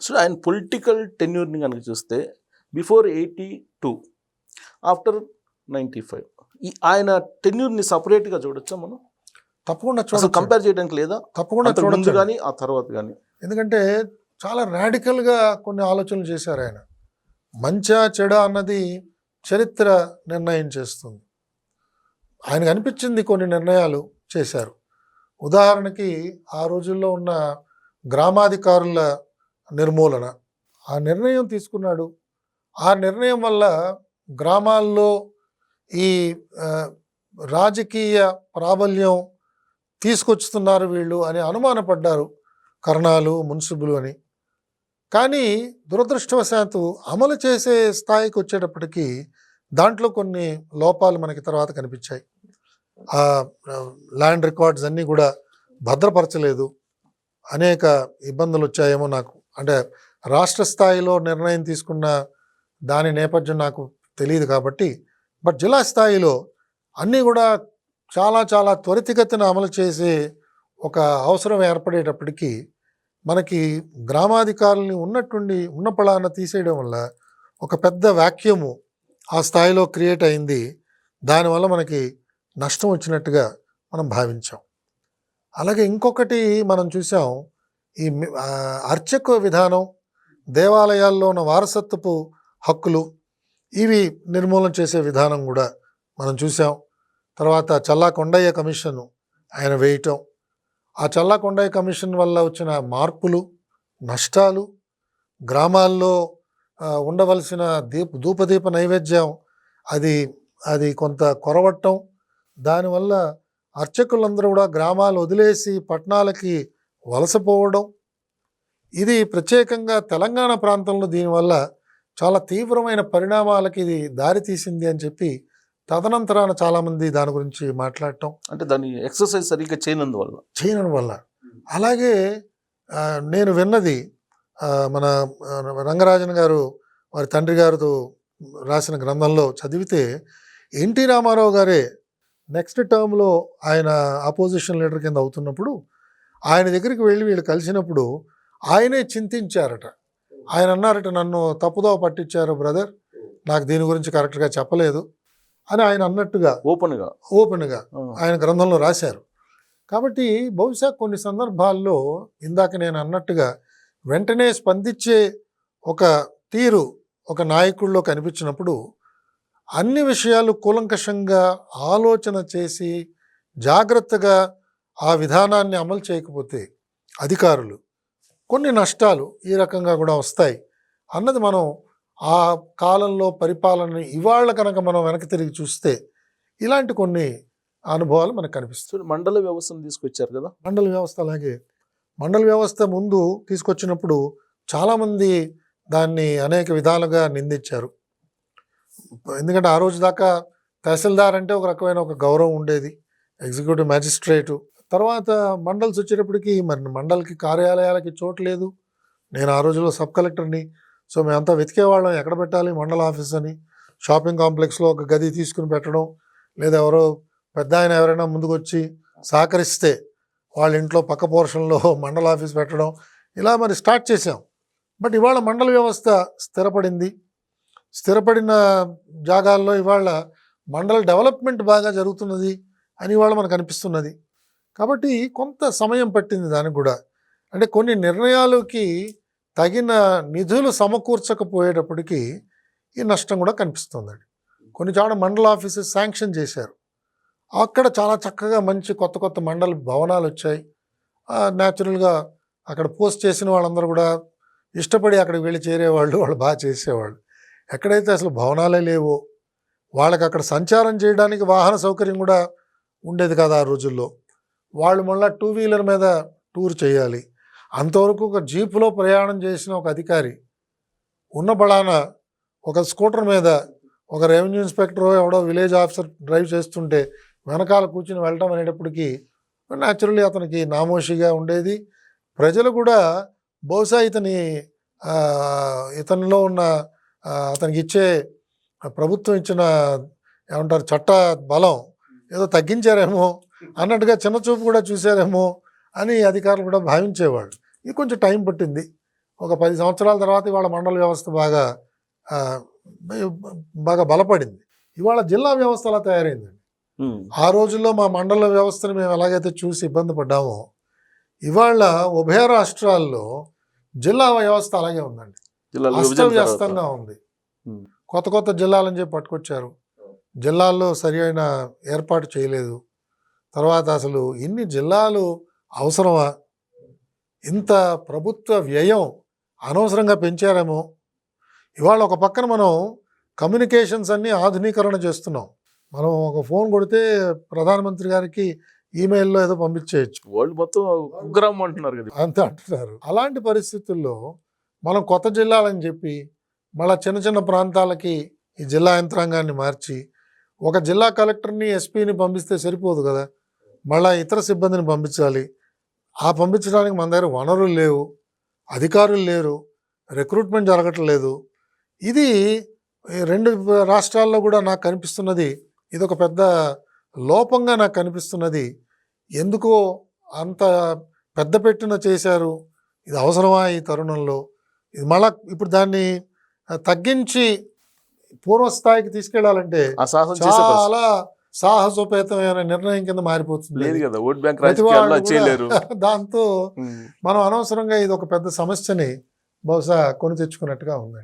So ఆయన political టెన్యూర్ని కనుక చూస్తే before eighty two after ninety five ఈ ఆయన టెన్యూర్ని సపరేట్గా చూడొచ్చా మనం? తప్పకుండా చూడ కంపేర్ చేయడానికి లేదా? తప్పకుండా చూడొచ్చు. కానీ ఆ తర్వాత కానీ ఎందుకంటే చాలా రాడికల్గా కొన్ని ఆలోచనలు చేశారు ఆయన. మంచా చెడ అన్నది చరిత్ర నిర్ణయం చేస్తుంది. ఆయనకు అనిపించింది కొన్ని నిర్ణయాలు చేశారు. ఉదాహరణకి ఆ రోజుల్లో ఉన్న గ్రామాధికారుల నిర్మూలన. ఆ నిర్ణయం తీసుకున్నాడు. ఆ నిర్ణయం వల్ల గ్రామాల్లో ఈ రాజకీయ ప్రాబల్యం తీసుకొచ్చుతున్నారు వీళ్ళు అని అనుమానపడ్డారు కర్ణాలు మున్సిపులు అని. కానీ దురదృష్టవశాత్తు అమలు చేసే స్థాయికి వచ్చేటప్పటికి దాంట్లో కొన్ని లోపాలు మనకి తర్వాత కనిపించాయి. ఆ ల్యాండ్ రికార్డ్స్ అన్నీ కూడా భద్రపరచలేదు. అనేక ఇబ్బందులు వచ్చాయేమో నాకు అంటే రాష్ట్ర స్థాయిలో నిర్ణయం తీసుకున్న దాని నేపథ్యం నాకు తెలియదు కాబట్టి బట్ జిల్లా స్థాయిలో అన్నీ కూడా చాలా చాలా త్వరితగతిన అమలు చేసే ఒక అవసరం ఏర్పడేటప్పటికీ మనకి గ్రామాధికారుల్ని ఉన్నట్టుండి ఉన్న పళాన తీసేయడం వల్ల ఒక పెద్ద వాక్యూము ఆ స్థాయిలో క్రియేట్ అయింది. దానివల్ల మనకి నష్టం వచ్చినట్టుగా మనం భావించాం. అలాగే ఇంకొకటి మనం చూసాం ఈ అర్చక విధానం దేవాలయాల్లో ఉన్న వారసత్వపు హక్కులు ఇవి నిర్మూలన చేసే విధానం కూడా మనం చూసాం. తర్వాత చల్లా కొండయ్య కమిషన్ ఆయన వేయటం. ఆ చల్లా కొండయ్య కమిషన్ వల్ల వచ్చిన మార్పులు నష్టాలు గ్రామాల్లో ఉండవలసిన దీప ధూపదీప నైవేద్యం అది అది కొంత కొరవట్టం. దానివల్ల అర్చకులందరూ కూడా గ్రామాలు వదిలేసి పట్టణాలకి వలసపోవడం. ఇది ప్రత్యేకంగా తెలంగాణ ప్రాంతంలో దీనివల్ల చాలా తీవ్రమైన పరిణామాలకి ఇది దారి తీసింది అని చెప్పి తదనంతరాన చాలామంది దాని గురించి మాట్లాడటం. అంటే దాని ఎక్సర్సైజ్ సరిగ్గా చేయనందువల్ల. చేయడం వల్ల అలాగే నేను విన్నది మన రంగరాజన్ గారు వారి తండ్రి గారితో రాసిన గ్రంథంలో చదివితే ఎన్టీ రామారావు గారే నెక్స్ట్ టర్మ్లో ఆయన ఆపోజిషన్ లీడర్ కింద అవుతున్నప్పుడు ఆయన దగ్గరికి వెళ్ళి వీళ్ళు కలిసినప్పుడు ఆయనే చింతించారట. ఆయన అన్నారట నన్ను తప్పుదోవ పట్టించారు బ్రదర్ నాకు దీని గురించి కరెక్ట్గా చెప్పలేదు అని ఆయన అన్నట్టుగా ఓపెన్గా? ఓపెన్గా ఆయన గ్రంథంలో రాశారు. కాబట్టి బహుశా కొన్ని సందర్భాల్లో ఇందాక నేను అన్నట్టుగా వెంటనే స్పందించే ఒక తీరు ఒక నాయకుల్లో కనిపించినప్పుడు అన్ని విషయాలు కూలంకషంగా ఆలోచన చేసి జాగ్రత్తగా ఆ విధానాన్ని అమలు చేయకపోతే అధికారులు కొన్ని నష్టాలు ఈ రకంగా కూడా వస్తాయి. అన్నది మనం ఆ కాలంలో పరిపాలన ఇవాళ కనుక మనం వెనక్కి తిరిగి చూస్తే ఇలాంటి కొన్ని అనుభవాలు మనకు కనిపిస్తాయి. సో మండల వ్యవస్థను తీసుకొచ్చారు కదా? మండల వ్యవస్థ అలాగే మండల వ్యవస్థ ముందు తీసుకొచ్చినప్పుడు చాలామంది దాన్ని అనేక విధాలుగా నిందించారు. ఎందుకంటే ఆ రోజు దాకా తహసీల్దార్ అంటే ఒక రకమైన ఒక గౌరవం ఉండేది. ఎగ్జిక్యూటివ్ మ్యాజిస్ట్రేటు తర్వాత మండల్స్ వచ్చేటప్పటికి మరి మండల్కి కార్యాలయాలకి చోటు లేదు. నేను ఆ రోజుల్లో సబ్ కలెక్టర్ని. సో మేమంతా వెతికేవాళ్ళం ఎక్కడ పెట్టాలి మండల ఆఫీస్ అని. షాపింగ్ కాంప్లెక్స్లో ఒక గది తీసుకుని పెట్టడం లేదా ఎవరో పెద్ద ఆయన ఎవరైనా ముందుకొచ్చి సహకరిస్తే వాళ్ళ ఇంట్లో పక్క పోర్షన్లో మండల ఆఫీస్ పెట్టడం ఇలా మరి స్టార్ట్ చేసాం బట్ ఇవాళ మండల వ్యవస్థ స్థిరపడింది. స్థిరపడిన జాగాల్లో ఇవాళ మండల డెవలప్మెంట్ బాగా జరుగుతున్నది అని ఇవాళ మనకు అనిపిస్తున్నది. కాబట్టి కొంత సమయం పట్టింది దానికి కూడా. అంటే కొన్ని నిర్ణయాలకి తగిన నిధులు సమకూర్చకపోయేటప్పటికీ ఈ నష్టం కూడా కనిపిస్తుందండి. కొన్ని చోట మండల ఆఫీసెస్ శాంక్షన్ చేశారు. అక్కడ చాలా చక్కగా మంచి కొత్త కొత్త మండల భవనాలు వచ్చాయి. న్యాచురల్గా అక్కడ పోస్ట్ చేసిన వాళ్ళందరూ కూడా ఇష్టపడి అక్కడికి వెళ్ళి చేరేవాళ్ళు వాళ్ళు బాగా చేసేవాళ్ళు. ఎక్కడైతే అసలు భవనాలే లేవో వాళ్ళకి అక్కడ సంచారం చేయడానికి వాహన సౌకర్యం కూడా ఉండేది కదా ఆ రోజుల్లో. వాళ్ళు మళ్ళీ టూ వీలర్ మీద టూర్ చేయాలి. అంతవరకు ఒక జీపులో ప్రయాణం చేసిన ఒక అధికారి ఉన్న బడాన ఒక స్కూటర్ మీద ఒక రెవెన్యూ ఇన్స్పెక్టర్ ఎవడో విలేజ్ ఆఫీసర్ డ్రైవ్ చేస్తుంటే వెనకాల కూర్చుని వెళ్ళటం అనేటప్పటికీ న్యాచురల్లీ అతనికి నామోషిగా ఉండేది. ప్రజలు కూడా బహుశా ఇతని ఇతనిలో ఉన్న అతనికి ఇచ్చే ప్రభుత్వం ఇచ్చిన ఏమంటారు చట్ట బలం ఏదో తగ్గించారేమో అన్నట్టుగా చిన్న చూపు కూడా చూశారేమో అని అధికారులు కూడా భావించేవాళ్ళు. ఇది కొంచెం టైం పట్టింది. ఒక పది సంవత్సరాల తర్వాత ఇవాళ మండల వ్యవస్థ బాగా బాగా బలపడింది. ఇవాళ జిల్లా వ్యవస్థ అలా తయారైందండి. ఆ రోజుల్లో మా మండల వ్యవస్థను మేము ఎలాగైతే చూసి ఇబ్బంది పడ్డామో ఇవాళ ఉభయ రాష్ట్రాల్లో జిల్లా వ్యవస్థ అలాగే ఉందండి. అస్తవ్యస్తంగా ఉంది. కొత్త కొత్త జిల్లాలని చెప్పి పట్టుకొచ్చారు. జిల్లాల్లో సరి అయిన ఏర్పాటు చేయలేదు. తర్వాత అసలు ఇన్ని జిల్లాలు అవసరమా? ఇంత ప్రభుత్వ వ్యయం అనవసరంగా పెంచారేమో. ఇవాళ ఒక పక్కన మనం కమ్యూనికేషన్స్ అన్నీ ఆధునీకరణ చేస్తున్నాం. మనం ఒక ఫోన్ కొడితే ప్రధానమంత్రి గారికి ఈమెయిల్లో ఏదో పంపించేయచ్చు. వరల్డ్ మొత్తం కుగ్రామం అంటున్నారు కదా. అంతే అంటున్నారు. అలాంటి పరిస్థితుల్లో మనం కొత్త జిల్లాలని చెప్పి మళ్ళా చిన్న చిన్న ప్రాంతాలకి ఈ జిల్లా యంత్రాంగాన్ని మార్చి ఒక జిల్లా కలెక్టర్ని ఎస్పీని పంపిస్తే సరిపోదు కదా. మళ్ళా ఇతర సిబ్బందిని పంపించాలి. ఆ పంపించడానికి మన దగ్గర వనరులు లేవు అధికారులు లేరు రిక్రూట్మెంట్ జరగట్లేదు. ఇది రెండు రాష్ట్రాల్లో కూడా నాకు కనిపిస్తున్నది. ఇది ఒక పెద్ద లోపంగా నాకు కనిపిస్తున్నది. ఎందుకో అంత పెద్ద పెట్టిన చేశారు. ఇది అవసరమా ఈ తరుణంలో? ఇది మళ్ళా ఇప్పుడు దాన్ని తగ్గించి పూర్వస్థాయికి తీసుకెళ్ళాలంటే చాలా సాహసోపేతమైన నిర్ణయం కింద మారిపోతుంది లేదు కదా ఓట్ బ్యాంక్ చేయలేరు. దాంతో. మనం అనవసరంగా ఇది ఒక పెద్ద సమస్యని బహుశా కొని తెచ్చుకున్నట్టుగా ఉందండి.